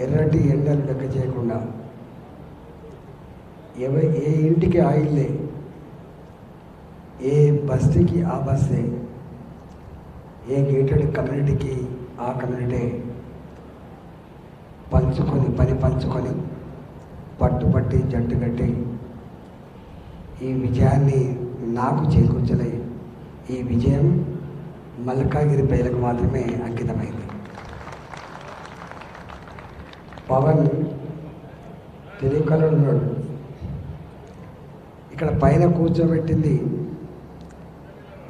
ఎర్రటి ఎండలు లెక్క చేయకుండా ఎవ ఏ ఇంటికి ఆయిల్లే ఏ బస్తీకి ఆ బస్సే ఏ గేటెడ్ కమ్యూనిటీకి ఆ కమ్యూనిటీ పంచుకొని పని పంచుకొని పట్టుపట్టి జట్టు కట్టి ఈ విజయాన్ని నాకు చేకూర్చలే. ఈ విజయం మల్కాగిరి ప్రజలకు మాత్రమే అంకితమైంది. పవన్ తెలియకలు ఉన్నాడు. ఇక్కడ పైన కూర్చోబెట్టింది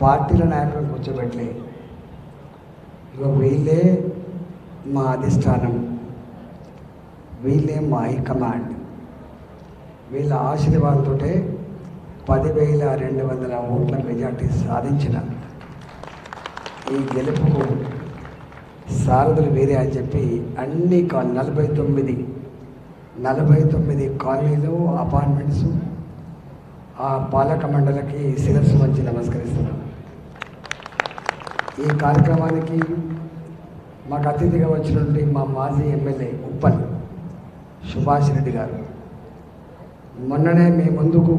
పార్టీల నాయకులను కూర్చోబెట్టలే ఇక వీళ్ళే మా అధిష్టానం. వీళ్ళే మా హైకమాండ్ వీళ్ళ ఆశీర్వాదంతో పదివేల రెండు వందల ఓట్ల మెజార్టీ సాధించిన ఈ గెలుపుకు సారథులు వేరే అని చెప్పి అన్ని కాల్ నలభై తొమ్మిది నలభై తొమ్మిది కాలనీలు అపార్ట్మెంట్స్ ఆ పాలక మండలికి శిరస్సు మంచి నమస్కరిస్తున్నాను ఈ కార్యక్రమానికి మాకు అతిథిగా వచ్చినటువంటి మా మాజీ ఎమ్మెల్యే ఉప్పల్ సుభాష్ రెడ్డి గారు. మొన్ననే మీ ముందుకు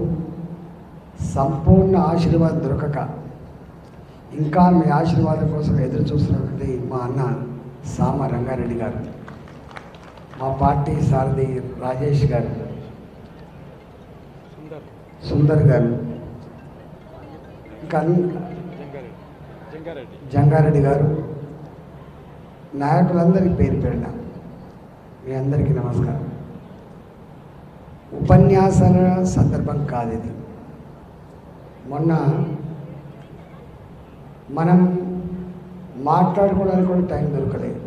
సంపూర్ణ ఆశీర్వాదం దొరకక ఇంకా మీ ఆశీర్వాదం కోసం ఎదురు చూస్తున్నటువంటి మా అన్న సామ రంగారెడ్డి గారు మా పార్టీ సారథి రాజేష్ గారు సుందర్ గారు ఇంకా జంగారెడ్డి గారు నాయకులందరికీ పేరు పెరిన మీ అందరికీ నమస్కారం. ఉపన్యాసాల సందర్భం కాదు ఇది. మొన్న మనం మాట్లాడుకోవడానికి కూడా టైం దొరకలేదు.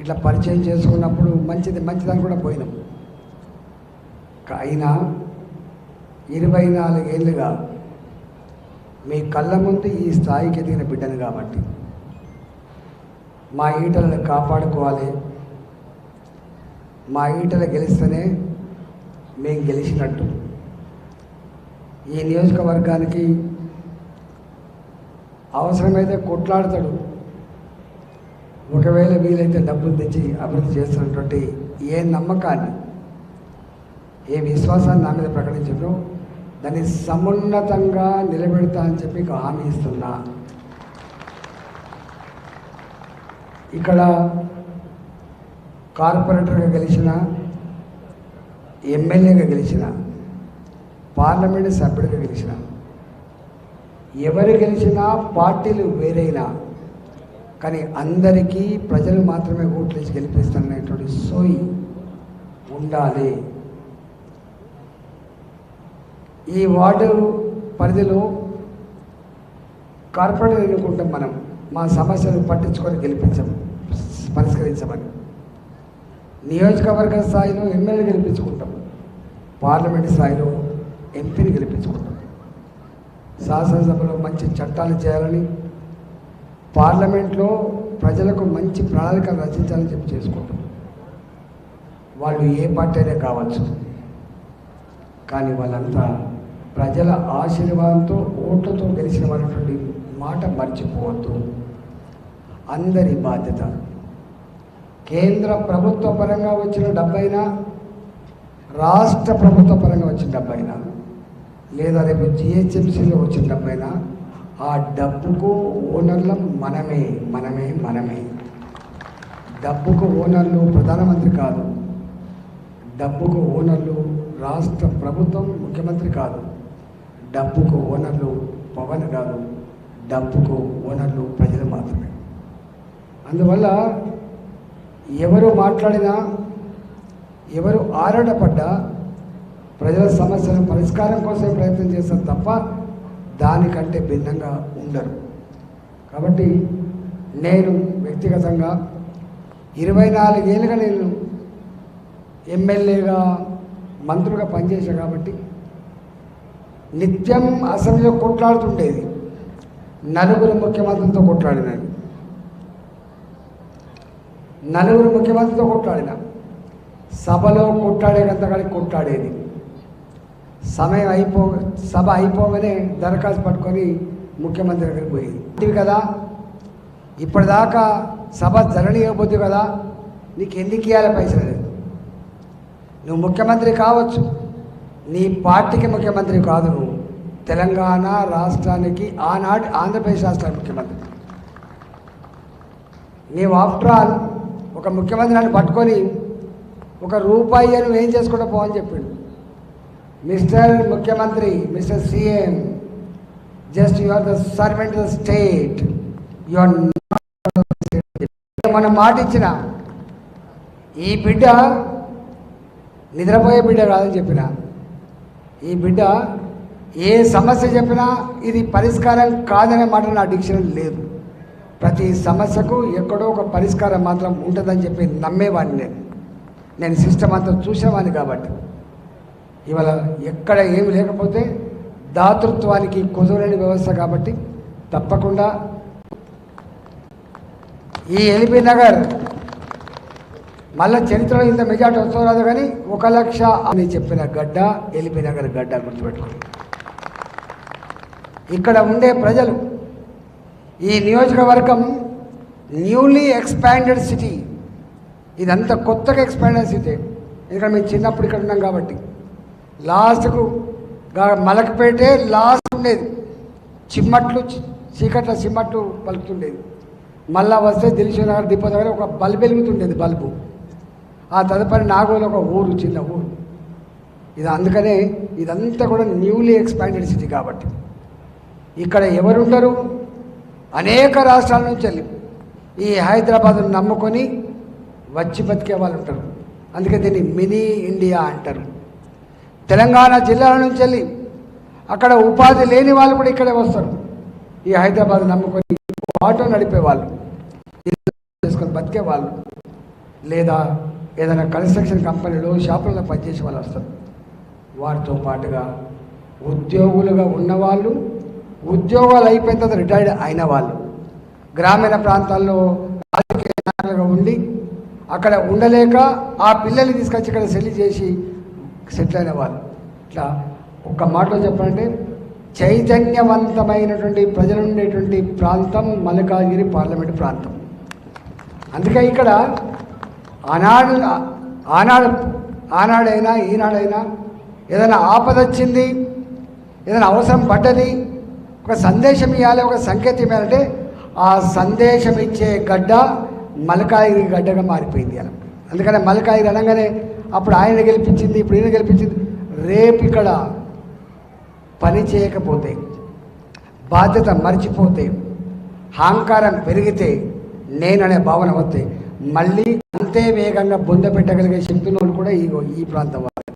ఇట్లా పరిచయం చేసుకున్నప్పుడు మంచిది మంచిదని కూడా పోయినాం. అయినా ఇరవై నాలుగేళ్ళుగా మీ కళ్ళ ముందు ఈ స్థాయికి ఎదిగిన బిడ్డను కాబట్టి మా ఈటలను కాపాడుకోవాలి. మా ఈటలు గెలిస్తేనే మేము గెలిచినట్టు. ఈ నియోజకవర్గానికి అవసరమైతే కొట్లాడతాడు. ఒకవేళ వీలైతే డబ్బులు తెచ్చి అభివృద్ధి చేస్తున్నటువంటి ఏ నమ్మకాన్ని ఏ విశ్వాసాన్ని నా మీద ప్రకటించడం దాన్ని సమున్నతంగా నిలబెడతా అని చెప్పి హామీ ఇస్తున్నా. ఇక్కడ కార్పొరేటర్గా గెలిచిన ఎమ్మెల్యేగా గెలిచిన పార్లమెంట్ సభ్యుడిగా గెలిచిన ఎవరు గెలిచినా పార్టీలు వేరైనా కానీ అందరికీ ప్రజలు మాత్రమే ఓట్లు వేసి గెలిపిస్తున్నటువంటి సోయి ఉండాలి. ఈ వార్డు పరిధిలో కార్పొరేటర్ ఎన్నుకుంటాం మనం మా సమస్యలు పట్టించుకొని గెలిపించం పరిష్కరించమని. నియోజకవర్గ స్థాయిలో ఎమ్మెల్యే గెలిపించుకుంటాం పార్లమెంట్ స్థాయిలో ఎంపీని గెలిపించుకుంటాం. శాసనసభలో మంచి చట్టాలు చేయాలని పార్లమెంట్లో ప్రజలకు మంచి ప్రణాళికలు రచించాలని చెప్పి చేసుకుంటాం వాళ్ళు ఏ పార్టీ అయినా కావచ్చు. కానీ వాళ్ళంతా ప్రజల ఆశీర్వాదంతో ఓట్లతో గెలిచిన వాళ్ళటువంటి మాట మర్చిపోవద్దు. అందరి బాధ్యత. కేంద్ర ప్రభుత్వ పరంగా వచ్చిన డబ్బైనా రాష్ట్ర ప్రభుత్వ పరంగా వచ్చిన డబ్బైనా లేదా రేపు జిహెచ్ఎంసీలో వచ్చిన డబ్బైనా ఆ డబ్బుకు ఓనర్లం మనమే మనమే మనమే. డబ్బుకు ఓనర్లు ప్రధానమంత్రి కాదు. డబ్బుకు ఓనర్లు రాష్ట్ర ప్రభుత్వం ముఖ్యమంత్రి కాదు. డబ్బుకు ఓనర్లు పవన్ కాదు డబ్బుకు ఓనర్లు ప్రజలు మాత్రమే. అందువల్ల ఎవరు మాట్లాడినా ఎవరు ఆరాటపడ్డా ప్రజల సమస్యల పరిష్కారం కోసం ప్రయత్నం చేస్తారు తప్ప దానికంటే భిన్నంగా ఉండరు. కాబట్టి నేను వ్యక్తిగతంగా ఇరవై నాలుగేళ్ళుగా నేను ఎమ్మెల్యేగా మంత్రులుగా పనిచేశాను కాబట్టి నిత్యం అసెంబ్లీలో కొట్లాడుతుండేది. నలుగురు ముఖ్యమంత్రులతో కొట్లాడిన. నలుగురు ముఖ్యమంత్రితో కొట్లాడిన. సభలో కొట్లాడేటంతగా కొట్లాడేది. సమయం అయిపో సభ అయిపోగానే దరఖాస్తు పట్టుకొని ముఖ్యమంత్రి దగ్గరికి పోయింది ఇది కదా ఇప్పటిదాకా సభ జరగలేకపోతే కదా నీకు ఎందుకు ఇవ్వాలి పైసలు లేదు నువ్వు ముఖ్యమంత్రి కావచ్చు నీ పార్టీకి ముఖ్యమంత్రి కాదు నువ్వు. తెలంగాణ రాష్ట్రానికి ఆనాటి ఆంధ్రప్రదేశ్ రాష్ట్రానికి ముఖ్యమంత్రి. నీవు ఆఫ్టర్ ఆల్ ఒక ముఖ్యమంత్రి నన్ను పట్టుకొని ఒక రూపాయి నువ్వు ఏం చేసుకుంటా పోవని చెప్పిండు. మిస్టర్ ముఖ్యమంత్రి mister CM just you are the servant the state. You are మనం మాట ఇచ్చిన. ఈ బిడ్డ నిద్రపోయే బిడ్డ కాదని చెప్పిన. ఈ బిడ్డ ఏ సమస్య చెప్పినా ఇది పరిష్కారం కాదనే మాట నా డిక్షనరీ లేదు. ప్రతి సమస్యకు ఎక్కడో ఒక పరిష్కారం మాత్రం ఉంటుందని చెప్పి నమ్మేవాడిని నేను. నేను సిస్టమ్ అంతా చూసేవాడిని కాబట్టి. ఇవాళ ఎక్కడ ఏమి లేకపోతే దాతృత్వానికి కుదరని వ్యవస్థ కాబట్టి తప్పకుండా ఈ ఎల్బీ నగర్ మళ్ళా చరిత్రలో ఇంత మెజార్టీ వస్తూ రాదు కానీ ఒక లక్ష అని చెప్పిన గడ్డ ఎల్బీ నగర్ గడ్డ గుర్తుపెట్టుకోండి. ఇక్కడ ఉండే ప్రజలు ఈ నియోజకవర్గం న్యూలీ ఎక్స్పాండెడ్ సిటీ. ఇదంతా కొత్తగా ఎక్స్పాండెడ్ సిటీ. ఎందుకంటే మేము చిన్నప్పుడు ఇక్కడ ఉన్నాం కాబట్టి. లాస్ట్కు మలకపేటే లాస్ట్ ఉండేది. చిమ్మట్లు చీకట్ల చిమ్మట్లు పలుకుతుండేది. మళ్ళా వస్తే దిల్షు నగర్ దగ్గర ఒక బల్బు వెలుగుతుండేది బల్బు. ఆ తదుపరి నాగోలు ఒక ఊరు చిన్న ఊరు. ఇది అందుకనే ఇదంతా కూడా న్యూలీ ఎక్స్పాండెడ్ సిటీ కాబట్టి. ఇక్కడ ఎవరుంటారు? అనేక రాష్ట్రాల నుంచి వెళ్ళి ఈ హైదరాబాద్ను నమ్ముకొని వచ్చి బతికే వాళ్ళు ఉంటారు అందుకే దీన్ని మినీ ఇండియా అంటారు. తెలంగాణ జిల్లాల నుంచి వెళ్ళి అక్కడ ఉపాధి లేని వాళ్ళు కూడా ఇక్కడే వస్తారు. ఈ హైదరాబాద్ నమ్ముకొని ఆటో నడిపే వాళ్ళు చేసుకొని బతికే వాళ్ళు లేదా ఏదైనా కన్స్ట్రక్షన్ కంపెనీలో షాపులలో పనిచేసే వాళ్ళు వస్తారు. వారితో పాటుగా ఉద్యోగులుగా ఉన్నవాళ్ళు ఉద్యోగాలు అయిపోయిన తర్వాత రిటైర్డ్ అయిన వాళ్ళు గ్రామీణ ప్రాంతాల్లో రాజకీయ నాయకులుగా ఉండి అక్కడ ఉండలేక ఆ పిల్లల్ని తీసుకొచ్చి ఇక్కడ సెల్లి చేసి సెటిల్ అయిన వాళ్ళు ఇట్లా ఒక్క మాటలో చెప్పాలంటే చైతన్యవంతమైనటువంటి ప్రజలు ఉండేటువంటి ప్రాంతం మల్కాజ్గిరి పార్లమెంట్ ప్రాంతం. అందుకే ఇక్కడ ఆనాడు ఆనాడు ఆనాడైనా ఈనాడైనా ఏదైనా ఆపద వచ్చింది ఏదైనా అవసరం పడ్డది ఒక సందేశం ఇవ్వాలి ఒక సంకేతం ఇవ్వాలంటే ఆ సందేశం ఇచ్చే గడ్డ మలకాయిరి గడ్డగా మారిపోయింది అలా. అందుకనే మలకాయిరి అనగానే అప్పుడు ఆయన గెలిపించింది ఇప్పుడు ఈయన గెలిపించింది. రేపు ఇక్కడ పని చేయకపోతే బాధ్యత మర్చిపోతే అహంకారం పెరిగితే నేననే భావన వస్తే మళ్ళీ అంతే వేగంగా బొంద పెట్టగలిగే శక్తులు కూడా ఈ ఈ ప్రాంతం వారు.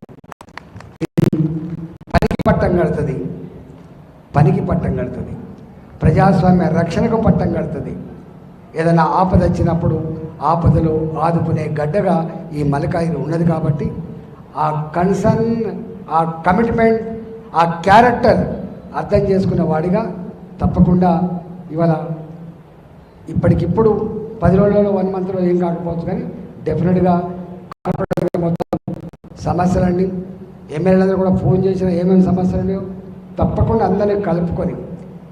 పనికి పట్టం కడుతుంది. పనికి పట్టం కడుతుంది. ప్రజాస్వామ్య రక్షణకు పట్టం కడుతుంది. ఏదైనా ఆపద వచ్చినప్పుడు ఆపదలో ఆదుకునే గడ్డగా ఈ మలకాయి ఉన్నది కాబట్టి ఆ కన్సర్న్ ఆ కమిట్మెంట్ ఆ క్యారెక్టర్ అర్థం చేసుకున్న వాడిగా తప్పకుండా ఇవాళ ఇప్పటికిప్పుడు పది రోజులలో వన్ మంత్లో ఏం కాకపోవచ్చు కానీ డెఫినెట్గా మొత్తం సమస్యలన్నీ. ఎమ్మెల్యేలందరూ కూడా ఫోన్ చేసిన ఏమేమి సమస్యలు ఉన్నాయో తప్పకుండా అందరినీ కలుపుకొని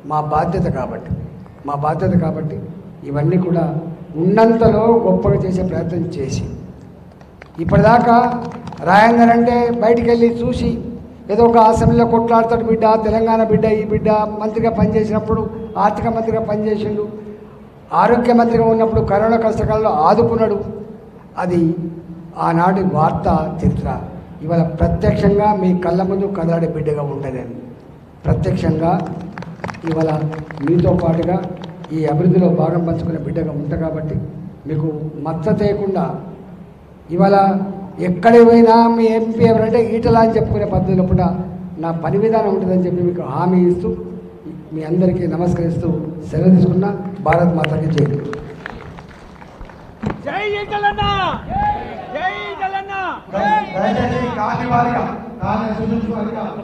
మా బాధ్యత కాబట్టి మా బాధ్యత కాబట్టి ఇవన్నీ కూడా ఉన్నంతలో గొప్పగా చేసే ప్రయత్నం చేసి. ఇప్పటిదాకా రాయంగర్ అంటే బయటికి వెళ్ళి చూసి ఏదో ఒక అసెంబ్లీలో కొట్లాడతాడు బిడ్డ తెలంగాణ బిడ్డ ఈ బిడ్డ మంత్రిగా పనిచేసినప్పుడు ఆర్థిక మంత్రిగా పనిచేసిండు ఆరోగ్య మంత్రిగా ఉన్నప్పుడు కరోనా కష్టకాలంలో ఆదుకున్నాడు. అది ఆనాటి వార్త చరిత్ర. ఇవాళ ప్రత్యక్షంగా మీ కళ్ళ ముందు కదలాడే బిడ్డగా ఉంటుంది ప్రత్యక్షంగా ఇవాళ మీతో పాటుగా ఈ అభివృద్ధిలో భాగం పంచుకునే బిడ్డగా ఉంటా కాబట్టి మీకు మచ్చ తేయకుండా ఇవాళ ఎక్కడికి పోయినా మీ ఎంపీ ఎవరంటే ఈటలా అని చెప్పుకునే పద్ధతిలో కూడా నా పని విధానం ఉంటుందని చెప్పి మీకు హామీ ఇస్తూ మీ అందరికీ నమస్కరిస్తూ సెలవు తీసుకున్న. భారత్ మాతకి జై జై జై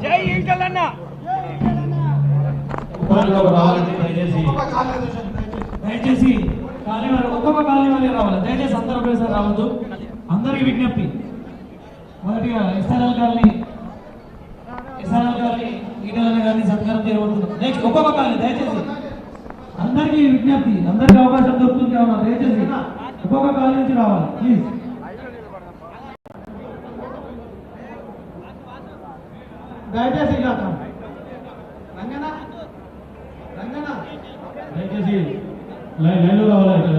జై ఉపాధిలోకి రావాలంటే దయచేసి. వారు ఒక్కొక్క కాలనీ వారి రావాలి. దయచేసి అందరూ ఒకేసారి రావద్దు. అందరికి విజ్ఞప్తి. మొదటిగా SRL colony SRL colony Etela గారిని సత్కారం చేయబడుతుంది నెక్స్ట్ ఒక్కొక్క కాలనీ దయచేసి. అందరికీ విజ్ఞప్తి. అందరికీ అవకాశం దొరుకుతుంది కావున దయచేసి ఒక్కొక్క కాలనీ నుంచి రావాలి. ప్లీజ్. దయచేసి ఇలా లైన్ లైన్లో రావాలి ఇక్కడ దయచేసి